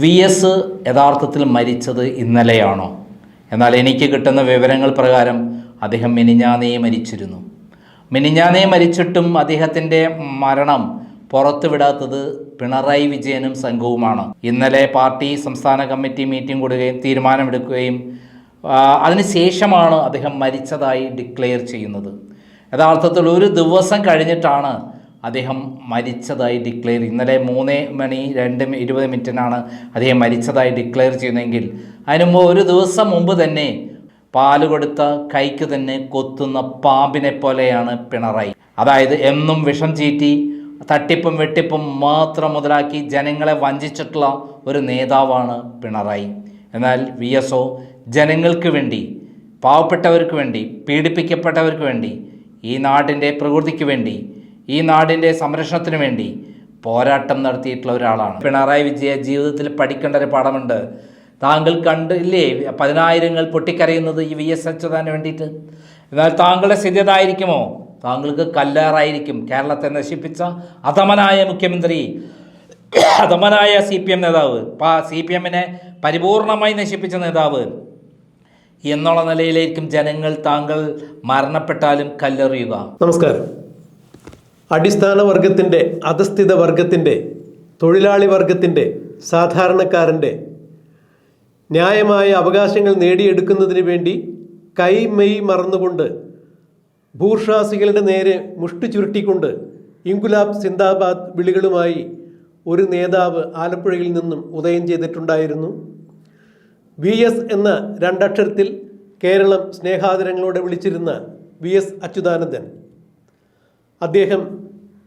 V S യഥാർത്ഥത്തിൽ മരിച്ചത് ഇന്നലെയാണോ? എന്നാൽ എനിക്ക് കിട്ടുന്ന വിവരങ്ങൾ പ്രകാരം അദ്ദേഹം മിനിഞ്ഞാനേ മരിച്ചിരുന്നു. മിനിഞ്ഞാനേ മരിച്ചിട്ടും അദ്ദേഹത്തിന്റെ മരണം പുറത്തുവിടാത്തത് പിണറായി വിജയനും സംഘവുമാണ്. ഇന്നലെ പാർട്ടി സംസ്ഥാന കമ്മിറ്റി മീറ്റിംഗ് കൂടുകയും തീരുമാനമെടുക്കുകയും അതിനുശേഷമാണ് അദ്ദേഹം മരിച്ചതായി ഡിക്ലെയർ ചെയ്യുന്നത്. യഥാർത്ഥത്തിൽ ഒരു ദിവസം കഴിഞ്ഞിട്ടാണ് അദ്ദേഹം മരിച്ചതായി ഡിക്ലെയർ ഇന്നലെ മൂന്ന് മണി രണ്ട് ഇരുപത് മിനിറ്റിനാണ് അദ്ദേഹം മരിച്ചതായി ഡിക്ലെയർ ചെയ്യുന്നതെങ്കിൽ അതിനു മുമ്പ് ഒരു ദിവസം മുമ്പ് തന്നെ പാൽ കൊടുത്ത കൈക്ക് തന്നെ കൊത്തുന്ന പാമ്പിനെ പോലെയാണ് പിണറായി. അതായത് എന്നും വിഷം ചീറ്റി തട്ടിപ്പും വെട്ടിപ്പും മാത്രം മുതലാക്കി ജനങ്ങളെ വഞ്ചിച്ചിട്ടുള്ള ഒരു നേതാവാണ് പിണറായി. എന്നാൽ വി എസ് ഒ ജനങ്ങൾക്ക് വേണ്ടി പാവപ്പെട്ടവർക്ക് വേണ്ടി പീഡിപ്പിക്കപ്പെട്ടവർക്ക് വേണ്ടി ഈ നാടിന്റെ പ്രകൃതിക്ക് വേണ്ടി ഈ നാടിന്റെ സംരക്ഷണത്തിന് വേണ്ടി പോരാട്ടം നടത്തിയിട്ടുള്ള ഒരാളാണ്. പിണറായി വിജയ ജീവിതത്തിൽ പഠിക്കേണ്ട ഒരു പാഠമുണ്ട്. താങ്കൾ കണ്ടില്ലേ പതിനായിരങ്ങൾ പൊട്ടിക്കരയുന്നത് ഈ വി എസ് അച്യുതാന് വേണ്ടിയിട്ട്? എന്നാൽ താങ്കളുടെ സ്ഥിതി അതായിരിക്കുമോ? താങ്കൾക്ക് കല്ലേറായിരിക്കും. കേരളത്തെ നശിപ്പിച്ച അധമനായ മുഖ്യമന്ത്രി അധമനായ സി പി എം നേതാവ് സി പി എമ്മിനെ പരിപൂർണമായി നശിപ്പിച്ച നേതാവ്. എന്നുള്ള നിലയിലേക്കും ജനങ്ങൾ താങ്കൾ മരണപ്പെട്ടാലും കല്ലെറിയുക. നമസ്കാരം. അടിസ്ഥാന വർഗത്തിന്റെ അധസ്ഥിത വർഗത്തിന്റെ തൊഴിലാളി വർഗത്തിന്റെ സാധാരണക്കാരന്റെ ന്യായമായ അവകാശങ്ങൾ നേടിയെടുക്കുന്നതിന് വേണ്ടി കൈ മെയ് മറന്നുകൊണ്ട് ഭൂർഷാസികളുടെ നേരെ മുഷ്ടി ചുരുട്ടിക്കൊണ്ട് ഇൻകുലാബ് സിന്ദാബാദ് വിളികളുമായി ഒരു നേതാവ് ആലപ്പുഴയിൽ നിന്നും ഉദയം ചെയ്തിട്ടുണ്ടായിരുന്നു. വി എസ് എന്ന രണ്ടക്ഷരത്തിൽ കേരളം സ്നേഹാദരങ്ങളോടെ വിളിച്ചിരുന്ന വി എസ് അച്യുതാനന്ദൻ. അദ്ദേഹം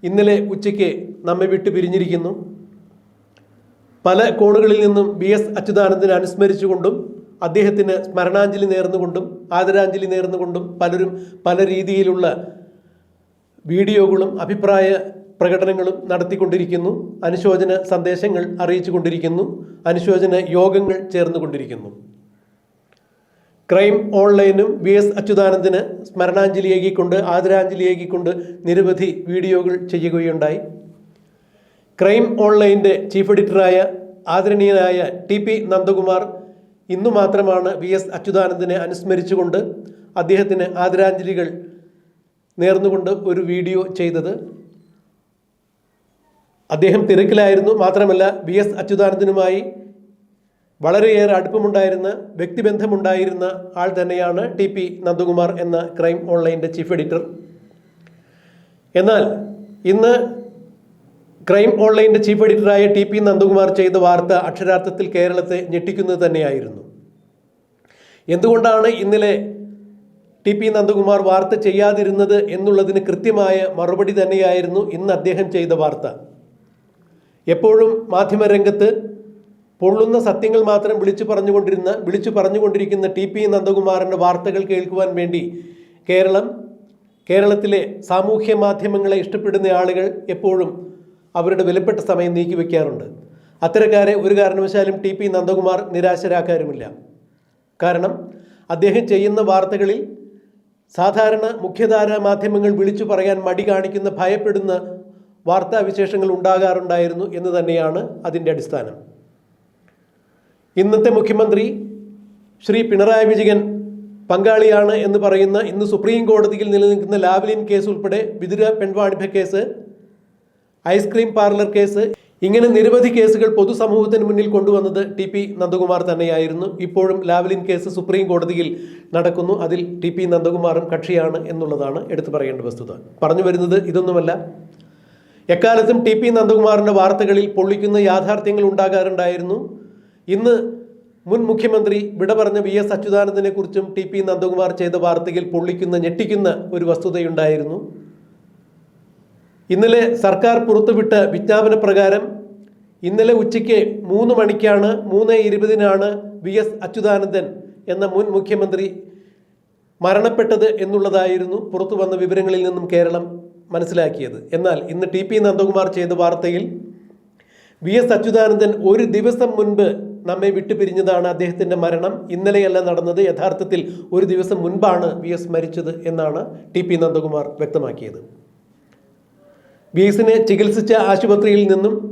ഇന്നലെ ഉച്ചയ്ക്ക് നമ്മെ വിട്ടു പിരിഞ്ഞിരിക്കുന്നു. പല കോണുകളിൽ നിന്നും ബി എസ് അച്യുതാനന്ദനെ അനുസ്മരിച്ചുകൊണ്ടും അദ്ദേഹത്തിന് സ്മരണാഞ്ജലി നേർന്നുകൊണ്ടും ആദരാഞ്ജലി നേർന്നുകൊണ്ടും പലരും പല രീതിയിലുള്ള വീഡിയോകളും അഭിപ്രായ പ്രകടനങ്ങളും നടത്തിക്കൊണ്ടിരിക്കുന്നു. അനുശോചന സന്ദേശങ്ങൾ അറിയിച്ചുകൊണ്ടിരിക്കുന്നു. അനുശോചന യോഗങ്ങൾ ചേർന്നുകൊണ്ടിരിക്കുന്നു. ക്രൈം ഓൺലൈനും വി എസ് അച്യുതാനന്ദന് സ്മരണാഞ്ജലി ഏകിക്കൊണ്ട് ആദരാഞ്ജലി ഏകിക്കൊണ്ട് നിരവധി വീഡിയോകൾ ചെയ്യുകയുണ്ടായി. ക്രൈം ഓൺലൈന്റെ ചീഫ് എഡിറ്ററായ ആദരണീയനായ ടി പി നന്ദകുമാർ ഇന്നു മാത്രമാണ് വി എസ് അച്യുതാനന്ദനെ അനുസ്മരിച്ചുകൊണ്ട് അദ്ദേഹത്തിന് ആദരാഞ്ജലികൾ നേർന്നുകൊണ്ട് ഒരു വീഡിയോ ചെയ്തത്. അദ്ദേഹം തിരക്കിലായിരുന്നു. മാത്രമല്ല വി എസ് അച്യുതാനന്ദനുമായി വളരെയേറെ അടുപ്പമുണ്ടായിരുന്ന വ്യക്തിബന്ധമുണ്ടായിരുന്ന ആൾ തന്നെയാണ് ടി പി നന്ദകുമാർ എന്ന ക്രൈം ഓൺലൈന്റെ ചീഫ് എഡിറ്റർ. എന്നാൽ ഇന്ന് ക്രൈം ഓൺലൈന്റെ ചീഫ് എഡിറ്ററായ ടി പി നന്ദകുമാർ ചെയ്ത വാർത്ത അക്ഷരാർത്ഥത്തിൽ കേരളത്തെ ഞെട്ടിക്കുന്നത് തന്നെയായിരുന്നു. എന്തുകൊണ്ടാണ് ഇന്നലെ ടി പി നന്ദകുമാർ വാർത്ത ചെയ്യാതിരുന്നത് എന്നുള്ളതിന് കൃത്യമായ മറുപടി തന്നെയായിരുന്നു ഇന്ന് അദ്ദേഹം ചെയ്ത വാർത്ത. എപ്പോഴും മാധ്യമരംഗത്ത് പൊള്ളുന്ന സത്യങ്ങൾ മാത്രം വിളിച്ചു പറഞ്ഞുകൊണ്ടിരുന്ന വിളിച്ചു പറഞ്ഞുകൊണ്ടിരിക്കുന്ന ടി പി നന്ദകുമാറിന്റെ വാർത്തകൾ കേൾക്കുവാൻ വേണ്ടി കേരളം കേരളത്തിലെ സാമൂഹ്യ മാധ്യമങ്ങളെ ഇഷ്ടപ്പെടുന്ന ആളുകൾ എപ്പോഴും അവരുടെ വിലപ്പെട്ട സമയം നീക്കി വയ്ക്കാറുണ്ട് അത്തരക്കാരെ ഒരു കാരണവശാലും ടി പി നന്ദകുമാർ നിരാശരാക്കാരുമില്ല. കാരണം അദ്ദേഹം ചെയ്യുന്ന വാർത്തകളിൽ സാധാരണ മുഖ്യധാര മാധ്യമങ്ങൾ വിളിച്ചു പറയാൻ മടി കാണിക്കുന്ന ഭയപ്പെടുന്ന വാർത്താവിശേഷങ്ങൾ ഉണ്ടാകാറുണ്ടായിരുന്നു എന്ന് തന്നെയാണ് അതിന്റെ അടിസ്ഥാനം. ഇന്നത്തെ മുഖ്യമന്ത്രി ശ്രീ പിണറായി വിജയൻ പങ്കാളിയാണ് എന്ന് പറയുന്ന ഇന്ന് സുപ്രീം കോടതിയിൽ നിലനിൽക്കുന്ന ലാവ്ലിൻ കേസ് ഉൾപ്പെടെ Vithura പെൺവാണിഭ case ice cream parlour case ഇങ്ങനെ നിരവധി കേസുകൾ പൊതുസമൂഹത്തിന് മുന്നിൽ കൊണ്ടുവന്നത് ടി പി നന്ദകുമാർ തന്നെയായിരുന്നു. ഇപ്പോഴും ലാവ്ലിൻ കേസ് സുപ്രീം കോടതിയിൽ നടക്കുന്നു. അതിൽ ടി പി നന്ദകുമാറും കക്ഷിയാണ് എന്നുള്ളതാണ് എടുത്തു പറയേണ്ട വസ്തുത. പറഞ്ഞു വരുന്നത് ഇതൊന്നുമല്ല. എക്കാലത്തും ടി പി നന്ദകുമാറിന്റെ വാർത്തകളിൽ പൊള്ളിക്കുന്ന യാഥാർത്ഥ്യങ്ങൾ ഉണ്ടാകാറുണ്ടായിരുന്നു. ഇന്ന് മുൻ മുഖ്യമന്ത്രി വിട പറഞ്ഞ വി എസ് അച്യുതാനന്ദനെ കുറിച്ചും ടി പി നന്ദകുമാർ ചെയ്ത വാർത്തയിൽ പൊള്ളിക്കുന്ന ഞെട്ടിക്കുന്ന ഒരു വസ്തുതയുണ്ടായിരുന്നു. ഇന്നലെ സർക്കാർ പുറത്തുവിട്ട വിജ്ഞാപന പ്രകാരം ഇന്നലെ ഉച്ചയ്ക്ക് മൂന്ന് മണിക്കാണ് മൂന്ന് ഇരുപതിനാണ് വി എസ് അച്യുതാനന്ദൻ എന്ന മുൻ മുഖ്യമന്ത്രി മരണപ്പെട്ടത് എന്നുള്ളതായിരുന്നു പുറത്തു വന്ന വിവരങ്ങളിൽ നിന്നും കേരളം മനസ്സിലാക്കിയത്. എന്നാൽ ഇന്ന് ടി പി നന്ദകുമാർ ചെയ്ത വാർത്തയിൽ വി എസ് അച്യുതാനന്ദൻ ഒരു ദിവസം മുൻപ് നമ്മെ വിട്ടുപിരിഞ്ഞതാണ് അദ്ദേഹത്തിന്റെ മരണം. ഇന്നലെയല്ല നടന്നത്. യഥാർത്ഥത്തിൽ ഒരു ദിവസം മുൻപാണ് വി എസ് മരിച്ചത് എന്നാണ് ടി പി നന്ദകുമാർ വ്യക്തമാക്കിയത്. വി എസിനെ ചികിത്സിച്ച ആശുപത്രിയിൽ നിന്നും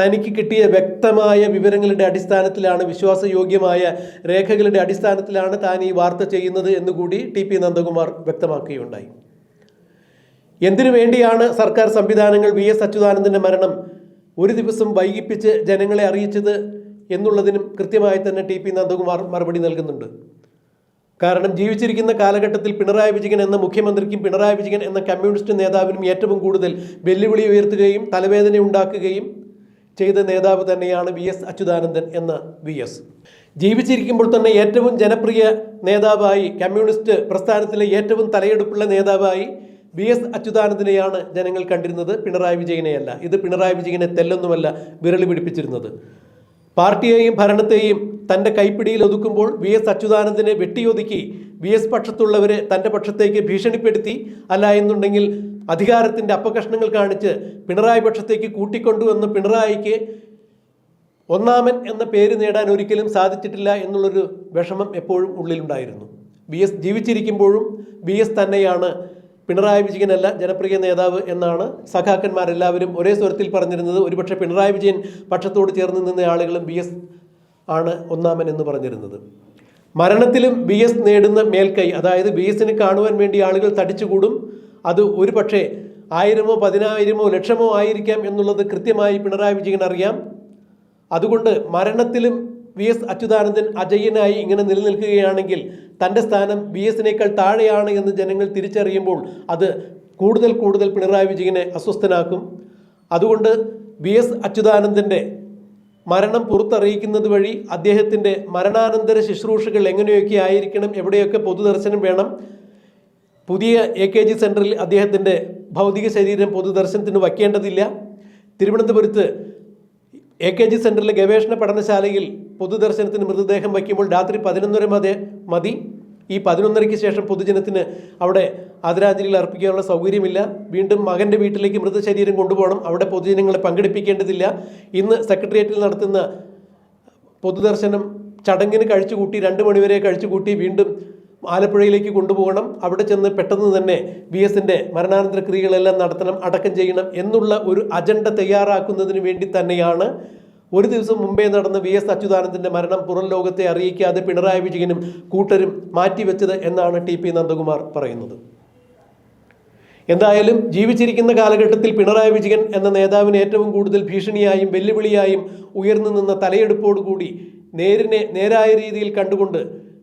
തനിക്ക് കിട്ടിയ വ്യക്തമായ വിവരങ്ങളുടെ അടിസ്ഥാനത്തിലാണ് വിശ്വാസയോഗ്യമായ രേഖകളുടെ അടിസ്ഥാനത്തിലാണ് താൻ ഈ വാർത്ത ചെയ്യുന്നത് എന്നുകൂടി ടി പി നന്ദകുമാർ വ്യക്തമാക്കുകയുണ്ടായി. എന്തിനു വേണ്ടിയാണ് സർക്കാർ സംവിധാനങ്ങൾ വി എസ് അച്യുതാനന്ദന്റെ മരണം? ഒരു ദിവസം വൈകിപ്പിച്ച് ജനങ്ങളെ അറിയിച്ചത് എന്നുള്ളതിനും കൃത്യമായി തന്നെ ടി പി നന്ദകുമാർ മറുപടി നൽകുന്നുണ്ട്. കാരണം ജീവിച്ചിരിക്കുന്ന കാലഘട്ടത്തിൽ പിണറായി വിജയൻ എന്ന മുഖ്യമന്ത്രിക്കും പിണറായി വിജയൻ എന്ന കമ്മ്യൂണിസ്റ്റ് നേതാവിനും ഏറ്റവും കൂടുതൽ വെല്ലുവിളി ഉയർത്തുകയും തലവേദന ഉണ്ടാക്കുകയും ചെയ്ത നേതാവ് തന്നെയാണ് വി എസ് അച്യുതാനന്ദൻ എന്ന വി എസ്. ജീവിച്ചിരിക്കുമ്പോൾ തന്നെ ഏറ്റവും ജനപ്രിയ നേതാവായി കമ്മ്യൂണിസ്റ്റ് പ്രസ്ഥാനത്തിലെ ഏറ്റവും തലയെടുപ്പുള്ള നേതാവായി വി എസ് അച്യുതാനന്ദനെയാണ് ജനങ്ങൾ കണ്ടിരുന്നത് പിണറായി വിജയനെയല്ല. ഇത് പിണറായി വിജയനെ തെല്ലൊന്നുമല്ല വിരളി പിടിപ്പിച്ചിരുന്നത്. പാർട്ടിയെയും ഭരണത്തെയും തന്റെ കൈപ്പിടിയിൽ ഒതുക്കുമ്പോൾ വി എസ് അച്യുതാനന്ദനെ വെട്ടിയൊതുക്കി വി എസ് പക്ഷത്തുള്ളവരെ തന്റെ പക്ഷത്തേക്ക് ഭീഷണിപ്പെടുത്തി അല്ല എന്നുണ്ടെങ്കിൽ അധികാരത്തിന്റെ അപ്പകഷ്ണങ്ങൾ കാണിച്ച് പിണറായി പക്ഷത്തേക്ക് കൂട്ടിക്കൊണ്ടുവന്ന പിണറായിക്ക് ഒന്നാമൻ എന്ന പേര് നേടാൻ ഒരിക്കലും സാധിച്ചിട്ടില്ല എന്നുള്ളൊരു വിഷമം എപ്പോഴും ഉള്ളിലുണ്ടായിരുന്നു. വി എസ് ജീവിച്ചിരിക്കുമ്പോഴും വി എസ് തന്നെയാണ് പിണറായി വിജയനല്ല ജനപ്രിയ നേതാവ് എന്നാണ് സഖാക്കന്മാരെല്ലാവരും ഒരേ സ്വരത്തിൽ പറഞ്ഞിരുന്നത്. ഒരുപക്ഷെ പിണറായി വിജയൻ പക്ഷത്തോട് ചേർന്ന് നിന്ന ആളുകളും ബി എസ് ആണ് ഒന്നാമൻ എന്ന് പറഞ്ഞിരുന്നത്. മരണത്തിലും ബി എസ് നേടുന്ന മേൽക്കൈ അതായത് ബി എസിനെ കാണുവാൻ വേണ്ടി ആളുകൾ തടിച്ചുകൂടും. അത് ഒരു പക്ഷേ ആയിരമോ പതിനായിരമോ ലക്ഷമോ ആയിരിക്കാം എന്നുള്ളത് കൃത്യമായി പിണറായി വിജയൻ അറിയാം. അതുകൊണ്ട് മരണത്തിലും വി എസ് അച്യുതാനന്ദൻ അജയ്യനായി ഇങ്ങനെ നിലനിൽക്കുകയാണെങ്കിൽ തന്റെ സ്ഥാനം വി എസിനേക്കാൾ താഴെയാണ് എന്ന് ജനങ്ങൾ തിരിച്ചറിയുമ്പോൾ അത് കൂടുതൽ കൂടുതൽ പിണറായി വിജയനെ അസ്വസ്ഥനാക്കും. അതുകൊണ്ട് വി എസ് അച്യുതാനന്ദന്റെ മരണം പുറത്തറിയിക്കുന്നത് വഴി അദ്ദേഹത്തിന്റെ മരണാനന്തര ശുശ്രൂഷകൾ എങ്ങനെയൊക്കെ ആയിരിക്കണം എവിടെയൊക്കെ പൊതുദർശനം വേണം പുതിയ എ കെ ജി സെന്ററിൽ അദ്ദേഹത്തിന്റെ ഭൗതിക ശരീരം പൊതുദർശനത്തിന് വയ്ക്കേണ്ടതില്ല. തിരുവനന്തപുരത്ത് എ കെ ജി സെന്ററിലെ ഗവേഷണ പഠനശാലയിൽ പൊതുദർശനത്തിന് മൃതദേഹം വയ്ക്കുമ്പോൾ രാത്രി പതിനൊന്നര മതി മതി. ഈ പതിനൊന്നരയ്ക്ക് ശേഷം പൊതുജനത്തിന് അവിടെ ആദരാഞ്ജലികൾ അർപ്പിക്കാനുള്ള സൗകര്യമില്ല. വീണ്ടും മകന്റെ വീട്ടിലേക്ക് മൃതശരീരം കൊണ്ടുപോകണം. അവിടെ പൊതുജനങ്ങളെ പങ്കെടുപ്പിക്കേണ്ടതില്ല. ഇന്ന് സെക്രട്ടേറിയറ്റിൽ നടത്തുന്ന പൊതുദർശനം ചടങ്ങിന് കഴിച്ചുകൂട്ടി രണ്ട് മണിവരെ കഴിച്ചുകൂട്ടി വീണ്ടും ആലപ്പുഴയിലേക്ക് കൊണ്ടുപോകണം. അവിടെ ചെന്ന് പെട്ടെന്ന് തന്നെ വി എസിന്റെ മരണാനന്തര ക്രിയകളെല്ലാം നടത്തണം അടക്കം ചെയ്യണം എന്നുള്ള ഒരു അജണ്ട തയ്യാറാക്കുന്നതിന് വേണ്ടി തന്നെയാണ് ഒരു ദിവസം മുമ്പേ നടന്ന വി എസ് അച്യുതാനന്ദന്റെ മരണം പുറം ലോകത്തെ അറിയിക്കാതെ പിണറായി വിജയനും കൂട്ടരും മാറ്റിവെച്ചത് എന്നാണ് ടി പി നന്ദകുമാർ പറയുന്നത്. എന്തായാലും ജീവിച്ചിരിക്കുന്ന കാലഘട്ടത്തിൽ പിണറായി വിജയൻ എന്ന നേതാവിന് ഏറ്റവും കൂടുതൽ ഭീഷണിയായും വെല്ലുവിളിയായും ഉയർന്നു നിന്ന തലയെടുപ്പോടുകൂടി നേരിനെ നേരായ രീതിയിൽ കണ്ടുകൊണ്ട്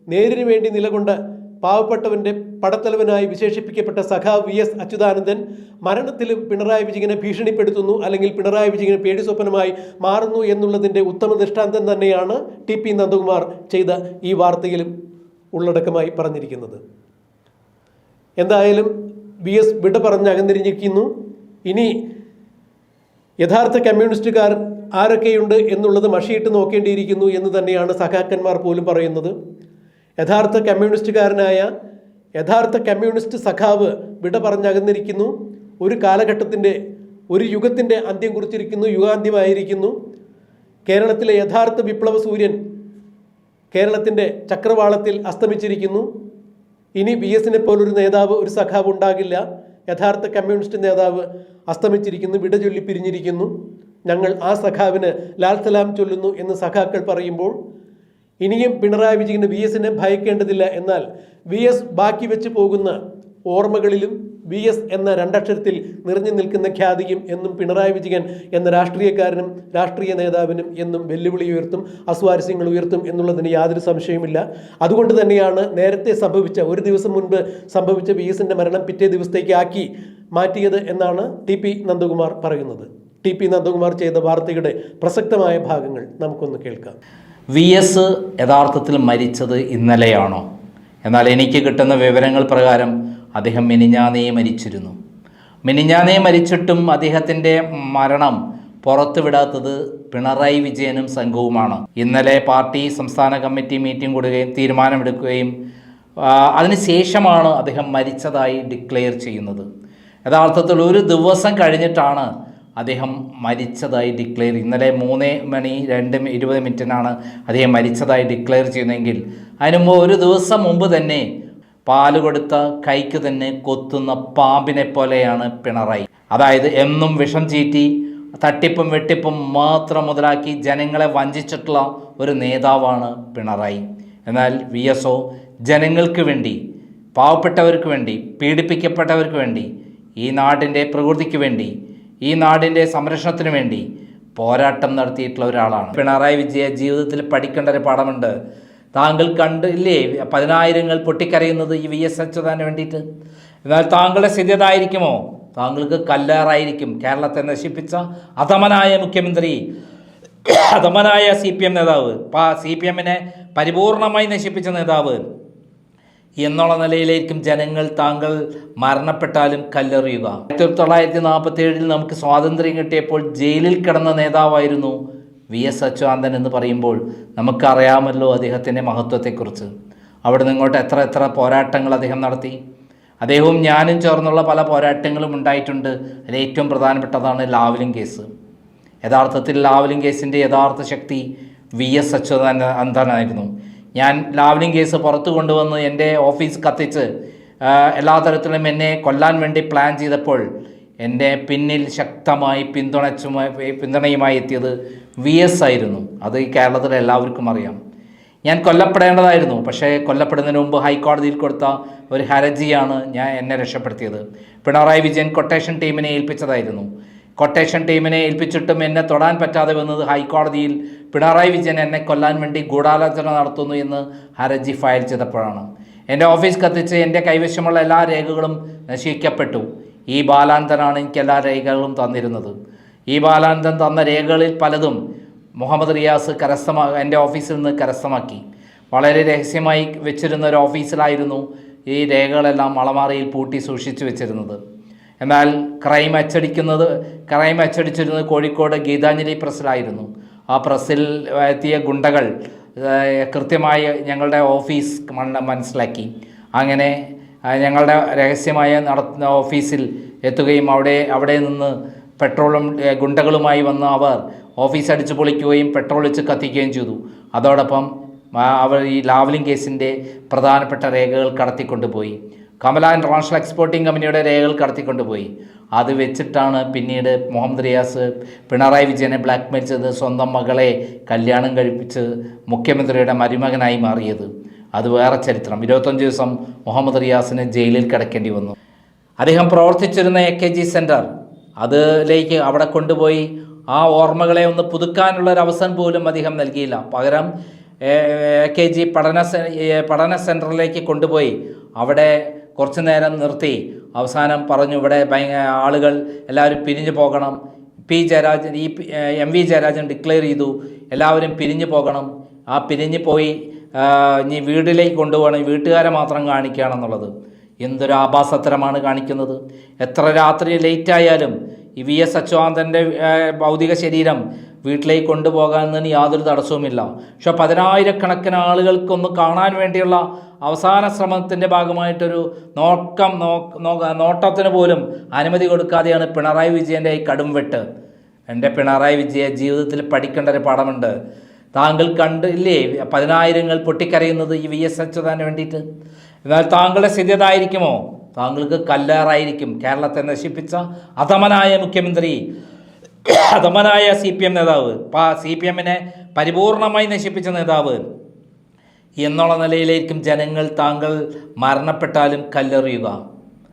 നേരിന് വേണ്ടി നിലകൊണ്ട പാവപ്പെട്ടവന്റെ പടത്തലവനായി വിശേഷിപ്പിക്കപ്പെട്ട സഖാവ് വി എസ് അച്യുതാനന്ദൻ മരണത്തിൽ പിണറായി വിജയനെ ഭീഷണിപ്പെടുത്തുന്നു അല്ലെങ്കിൽ പിണറായി വിജയന് പേടി സ്വപ്നമായി മാറുന്നു എന്നുള്ളതിന്റെ ഉത്തമ ദൃഷ്ടാന്തം തന്നെയാണ് ടി പി നന്ദകുമാർ ചെയ്ത ഈ വാർത്തയിലും ഉള്ളടക്കമായി പറഞ്ഞിരിക്കുന്നത്. എന്തായാലും വി എസ് വിട പറഞ്ഞ് അകന്നിരിഞ്ഞിരിക്കുന്നു ഇനി യഥാർത്ഥ കമ്മ്യൂണിസ്റ്റുകാർ ആരൊക്കെയുണ്ട് എന്നുള്ളത് മഷിയിട്ട് നോക്കേണ്ടിയിരിക്കുന്നു എന്ന് തന്നെയാണ് സഖാക്കന്മാർ പോലും പറയുന്നത്. യഥാർത്ഥ കമ്മ്യൂണിസ്റ്റുകാരനായ യഥാർത്ഥ കമ്മ്യൂണിസ്റ്റ് സഖാവ് വിട പറഞ്ഞകന്നിരിക്കുന്നു. ഒരു കാലഘട്ടത്തിന്റെ ഒരു യുഗത്തിന്റെ അന്ത്യം കുറിച്ചിരിക്കുന്നു. യുഗാന്ത്യമായിരിക്കുന്നു. കേരളത്തിലെ യഥാർത്ഥ വിപ്ലവ സൂര്യൻ കേരളത്തിന്റെ ചക്രവാളത്തിൽ അസ്തമിച്ചിരിക്കുന്നു. ഇനി വി എസിനെ പോലൊരു നേതാവ് ഒരു സഖാവ് ഉണ്ടാകില്ല. യഥാർത്ഥ കമ്മ്യൂണിസ്റ്റ് നേതാവ് അസ്തമിച്ചിരിക്കുന്നു. വിട ചൊല്ലി പിരിഞ്ഞിരിക്കുന്നു. ഞങ്ങൾ ആ സഖാവിന് ലാൽ സലാം ചൊല്ലുന്നു എന്ന് സഖാക്കൾ പറയുമ്പോൾ ഇനിയും പിണറായി വിജയന് വി എസിനെ ഭയക്കേണ്ടതില്ല എന്നാൽ വി എസ് ബാക്കി വെച്ച് പോകുന്ന ഓർമ്മകളിലും വി എസ് എന്ന രണ്ടക്ഷരത്തിൽ നിറഞ്ഞു നിൽക്കുന്ന ഖ്യാതിയും എന്നും പിണറായി വിജയൻ എന്ന രാഷ്ട്രീയക്കാരനും രാഷ്ട്രീയ നേതാവിനും എന്നും വെല്ലുവിളി ഉയർത്തും അസ്വാരസ്യങ്ങൾ ഉയർത്തും എന്നുള്ളതിന് യാതൊരു സംശയവുമില്ല. അതുകൊണ്ട് തന്നെയാണ് നേരത്തെ സംഭവിച്ച ഒരു ദിവസം മുൻപ് സംഭവിച്ച വി എസിന്റെ മരണം പിറ്റേ ദിവസത്തേക്ക് ആക്കി മാറ്റിയത് എന്നാണ് ടി പി നന്ദകുമാർ പറയുന്നത്. ടി പി നന്ദകുമാർ ചെയ്ത വാർത്തയുടെ പ്രസക്തമായ ഭാഗങ്ങൾ നമുക്കൊന്ന് കേൾക്കാം. വി എസ് യഥാർത്ഥത്തിൽ മരിച്ചത് ഇന്നലെയാണോ? എന്നാൽ എനിക്ക് കിട്ടുന്ന വിവരങ്ങൾ പ്രകാരം അദ്ദേഹം മിനിഞ്ഞാനേ മരിച്ചിരുന്നു. മിനിഞ്ഞാനേ മരിച്ചിട്ടും അദ്ദേഹത്തിന്റെ മരണം പുറത്തുവിടാത്തത് പിണറായി വിജയനും സംഘവുമാണ്. ഇന്നലെ പാർട്ടി സംസ്ഥാന കമ്മിറ്റി മീറ്റിംഗ് കൂടുകയും തീരുമാനമെടുക്കുകയും അതിനുശേഷമാണ് അദ്ദേഹം മരിച്ചതായി ഡിക്ലെയർ ചെയ്യുന്നത്. യഥാർത്ഥത്തിൽ ഒരു ദിവസം കഴിഞ്ഞിട്ടാണ് അദ്ദേഹം മരിച്ചതായി ഡിക്ലെയർ ഇന്നലെ മൂന്ന് മണി രണ്ട് ഇരുപത് മിനിറ്റിനാണ് അദ്ദേഹം മരിച്ചതായി ഡിക്ലെയർ ചെയ്യുന്നതെങ്കിൽ അതിനു മുമ്പ് ഒരു ദിവസം മുമ്പ് തന്നെ പാൽ കൊടുത്ത കൈക്ക് തന്നെ കൊത്തുന്ന പാമ്പിനെ പോലെയാണ് പിണറായി. അതായത് എന്നും വിഷം ചീറ്റി തട്ടിപ്പും വെട്ടിപ്പും മാത്രം മുതലാക്കി ജനങ്ങളെ വഞ്ചിച്ചിട്ടുള്ള ഒരു നേതാവാണ് പിണറായി. എന്നാൽ വി എസ് ഒ ജനങ്ങൾക്ക് വേണ്ടി പാവപ്പെട്ടവർക്ക് വേണ്ടി പീഡിപ്പിക്കപ്പെട്ടവർക്ക് വേണ്ടി ഈ നാടിന്റെ പ്രകൃതിക്ക് വേണ്ടി ഈ നാടിന്റെ സംരക്ഷണത്തിന് വേണ്ടി പോരാട്ടം നടത്തിയിട്ടുള്ള ഒരാളാണ്. പിണറായി വിജയ ജീവിതത്തിൽ പഠിക്കേണ്ട ഒരു പാഠമുണ്ട്. താങ്കൾ കണ്ടില്ലേ പതിനായിരങ്ങൾ പൊട്ടിക്കരയുന്നത് ഈ വി എസ് അച്യുതാന് വേണ്ടിയിട്ട്? എന്നാൽ താങ്കളുടെ സ്ഥിതി അതായിരിക്കുമോ? താങ്കൾക്ക് കല്ലാറായിരിക്കും. കേരളത്തെ നശിപ്പിച്ച അധമനായ മുഖ്യമന്ത്രി അധമനായ സി പി എം നേതാവ് സി പി എമ്മിനെ പരിപൂർണമായി നശിപ്പിച്ച നേതാവ് എന്നുള്ള നിലയിലേക്കും ജനങ്ങൾ താങ്കൾ മരണപ്പെട്ടാലും കല്ലെറിയുക. ആയിരത്തി തൊള്ളായിരത്തി നാൽപ്പത്തി ഏഴിൽ നമുക്ക് സ്വാതന്ത്ര്യം കിട്ടിയപ്പോൾ ജയിലിൽ കിടന്ന നേതാവായിരുന്നു വി എസ് അച്യുതാനന്ദൻ എന്ന് പറയുമ്പോൾ നമുക്കറിയാമല്ലോ അദ്ദേഹത്തിന്റെ മഹത്വത്തെക്കുറിച്ച്. അവിടെ നിങ്ങോട്ട് എത്ര എത്ര പോരാട്ടങ്ങൾ അദ്ദേഹം നടത്തി. അദ്ദേഹവും ഞാനും ചേർന്നുള്ള പല പോരാട്ടങ്ങളും ഉണ്ടായിട്ടുണ്ട്. അതിൽ ഏറ്റവും പ്രധാനപ്പെട്ടതാണ് ലാവലിംഗ് കേസ്. യഥാർത്ഥത്തിൽ ലാവലിംഗ് കേസിന്റെ യഥാർത്ഥ ശക്തി വി എസ് അച്യുതാനന്ദനായിരുന്നു. ഞാൻ ലാവലിംഗ് കേസ് പുറത്തു കൊണ്ടുവന്ന് എന്റെ ഓഫീസ് കത്തിച്ച് എല്ലാ തരത്തിലും എന്നെ കൊല്ലാൻ വേണ്ടി പ്ലാൻ ചെയ്തപ്പോൾ എന്റെ പിന്നിൽ ശക്തമായി പിന്തുണച്ചുമായി പിന്തുണയുമായി എത്തിയത് വി എസ് ആയിരുന്നു. അത് ഈ കേരളത്തിലെ എല്ലാവർക്കും അറിയാം. ഞാൻ കൊല്ലപ്പെടേണ്ടതായിരുന്നു. പക്ഷേ കൊല്ലപ്പെടുന്നതിന് മുമ്പ് ഹൈക്കോടതിയിൽ കൊടുത്ത ഒരു ഹരജിയാണ് ഞാൻ എന്നെ രക്ഷപ്പെടുത്തിയത്. പിണറായി വിജയൻ കൊട്ടേഷൻ ടീമിനെ ഏൽപ്പിച്ചതായിരുന്നു. കൊട്ടേഷൻ ടീമിനെ ഏൽപ്പിച്ചിട്ടും എന്നെ തൊടാൻ പറ്റാതെ വന്നത് ഹൈക്കോടതിയിൽ പിണറായി വിജയൻ എന്നെ കൊല്ലാൻ വേണ്ടി ഗൂഢാലോചന നടത്തുന്നു എന്ന് ഹർജി ഫയൽ ചെയ്തപ്പോഴാണ്. എന്റെ ഓഫീസ് കത്തിച്ച് എന്റെ കൈവശമുള്ള എല്ലാ രേഖകളും നശിക്കപ്പെട്ടു. ഈ ബാലാന്തനാണ് എനിക്ക് എല്ലാ രേഖകളും തന്നിരുന്നത്. ഈ ബാലാന്തൻ തന്ന രേഖകളിൽ പലതും മുഹമ്മദ് റിയാസ് കരസ്ഥമാ എന്റെ ഓഫീസിൽ നിന്ന് കരസ്ഥമാക്കി. വളരെ രഹസ്യമായി വെച്ചിരുന്ന ഒരു ഓഫീസിലായിരുന്നു ഈ രേഖകളെല്ലാം അളമാറിയിൽ പൂട്ടി സൂക്ഷിച്ചു വെച്ചിരുന്നത്. എന്നാൽ ക്രൈം അച്ചടിക്കുന്നത് ക്രൈം അച്ചടിച്ചിരുന്നത് കോഴിക്കോട് ഗീതാഞ്ജലി പ്രസ്സിലായിരുന്നു ആ പ്രസ്സിൽ എത്തിയ ഗുണ്ടകൾ കൃത്യമായി ഞങ്ങളുടെ ഓഫീസ് മനസ്സിലാക്കി. അങ്ങനെ ഞങ്ങളുടെ രഹസ്യമായ നടത്തുന്ന ഓഫീസിൽ എത്തുകയും അവിടെ അവിടെ നിന്ന് പെട്രോളും ഗുണ്ടകളുമായി വന്ന അവർ ഓഫീസ് അടിച്ചു പൊളിക്കുകയും പെട്രോൾ വെച്ച് കത്തിക്കുകയും ചെയ്തു. അതോടൊപ്പം അവർ ഈ ലാവലിംഗ് കേസിന്റെ പ്രധാനപ്പെട്ട രേഖകൾ കടത്തിക്കൊണ്ടുപോയി. കമല ഇന്റർനാഷണൽ എക്സ്പോർട്ടിംഗ് കമ്പനിയുടെ രേഖകൾ കടത്തിക്കൊണ്ടുപോയി. അത് വെച്ചിട്ടാണ് പിന്നീട് മുഹമ്മദ് റിയാസ് പിണറായി വിജയനെ ബ്ലാക്ക്മെയിൽ ചെയ്ത് സ്വന്തം മകളെ കല്യാണം കഴിപ്പിച്ച് മുഖ്യമന്ത്രിയുടെ മരുമകനായി മാറിയത്. അത് വേറെ ചരിത്രം. ഇരുപത്തഞ്ച് ദിവസം മുഹമ്മദ് റിയാസിന് ജയിലിൽ കിടക്കേണ്ടി വന്നു. അദ്ദേഹം പ്രവർത്തിച്ചിരുന്ന എ കെ ജി സെന്റർ അതിലേക്ക് അവിടെ കൊണ്ടുപോയി. ആ ഓർമ്മകളെ ഒന്ന് പുതുക്കാനുള്ള ഒരു അവസരം പോലും അദ്ദേഹം നൽകിയില്ല. പകരം എ കെ ജി പഠന പഠന സെന്ററിലേക്ക് കൊണ്ടുപോയി. അവിടെ കുറച്ചു നേരം നിർത്തി. അവസാനം പറഞ്ഞു ഇവിടെ ഭയങ്കര ആളുകൾ എല്ലാവരും പിരിഞ്ഞു പോകണം. പി ജയരാജൻ ഈ എം വി ജയരാജൻ ഡിക്ലെയർ ചെയ്തു. എല്ലാവരും പിരിഞ്ഞു പോകണം. ആ പിരിഞ്ഞു പോയി ഇനി വീട്ടിലേക്ക് കൊണ്ടുപോകണം. വീട്ടുകാരെ മാത്രം കാണിക്കുകയാണെന്നുള്ളത്. എന്തൊരു ആഭാസത്തരമാണ് കാണിക്കുന്നത്. എത്ര രാത്രി ലേറ്റ് ആയാലും ഈ വി എസ് അച്യുതാനന്ദന്റെ ഭൗതിക ശരീരം വീട്ടിലേക്ക് കൊണ്ടുപോകാമെന്നതിന് യാതൊരു തടസ്സവുമില്ല. പക്ഷെ പതിനായിരക്കണക്കിന് ആളുകൾക്കൊന്ന് കാണാൻ വേണ്ടിയുള്ള അവസാന ശ്രമത്തിന്റെ ഭാഗമായിട്ടൊരു നോക്കം നോ- നോട്ടത്തിന് പോലും അനുമതി കൊടുക്കാതെയാണ് പിണറായി വിജയന്റെ ഈ കടും വെട്ട്. എന്റെ പിണറായി വിജയ ജീവിതത്തിൽ പഠിക്കേണ്ട ഒരു പാഠമുണ്ട്. താങ്കൾ കണ്ടില്ലേ പതിനായിരങ്ങൾ പൊട്ടിക്കരയുന്നത് ഈ വി എസ് അച്യുതാന് വേണ്ടിയിട്ട്? എന്നാൽ താങ്കളുടെ സ്ഥിതി അതായിരിക്കുമോ? താങ്കൾക്ക് കല്ലേറായിരിക്കും. കേരളത്തെ നശിപ്പിച്ച അധമനായ മുഖ്യമന്ത്രി അധമനായ സി പി എം നേതാവ് സി പി എമ്മിനെ പരിപൂർണമായി നശിപ്പിച്ച നേതാവ് എന്നുള്ള നിലയിലേക്കും ജനങ്ങൾ താങ്കൾ മരണപ്പെട്ടാലും കല്ലെറിയുക.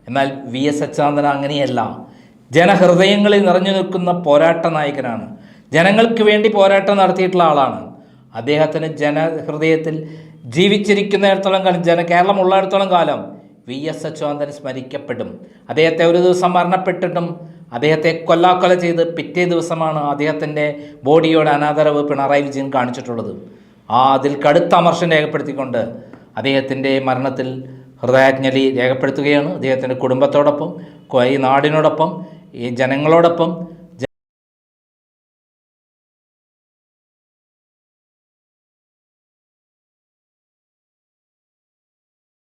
എന്നാൽ വി എസ് അച്യുതാനന്ദൻ അങ്ങനെയല്ല. ജനഹൃദയങ്ങളിൽ നിറഞ്ഞു നിൽക്കുന്ന പോരാട്ട നായകനാണ്. ജനങ്ങൾക്ക് വേണ്ടി പോരാട്ടം നടത്തിയിട്ടുള്ള ആളാണ്. അദ്ദേഹത്തിന് ജനഹൃദയത്തിൽ ജീവിച്ചിരിക്കുന്നിടത്തോളം കാലം ജന കേരളം ഉള്ളിടത്തോളം കാലം വി എസ് അച്യുതാനന്ദൻ സ്മരിക്കപ്പെടും. അദ്ദേഹത്തെ ഒരു ദിവസം മരണപ്പെട്ടിട്ടും അദ്ദേഹത്തെ കൊല്ലാക്കൊല ചെയ്ത് പിറ്റേ ദിവസമാണ് അദ്ദേഹത്തിന്റെ ബോഡിയോട് അനാദരവ് പിണറായി വിജയൻ കാണിച്ചിട്ടുള്ളത്. ആ അതിൽ കടുത്ത അമർഷം രേഖപ്പെടുത്തിക്കൊണ്ട് അദ്ദേഹത്തിന്റെ മരണത്തിൽ ഹൃദയാജ്ഞലി രേഖപ്പെടുത്തുകയാണ്. അദ്ദേഹത്തിന്റെ കുടുംബത്തോടൊപ്പം ഈ നാടിനോടൊപ്പം ഈ ജനങ്ങളോടൊപ്പം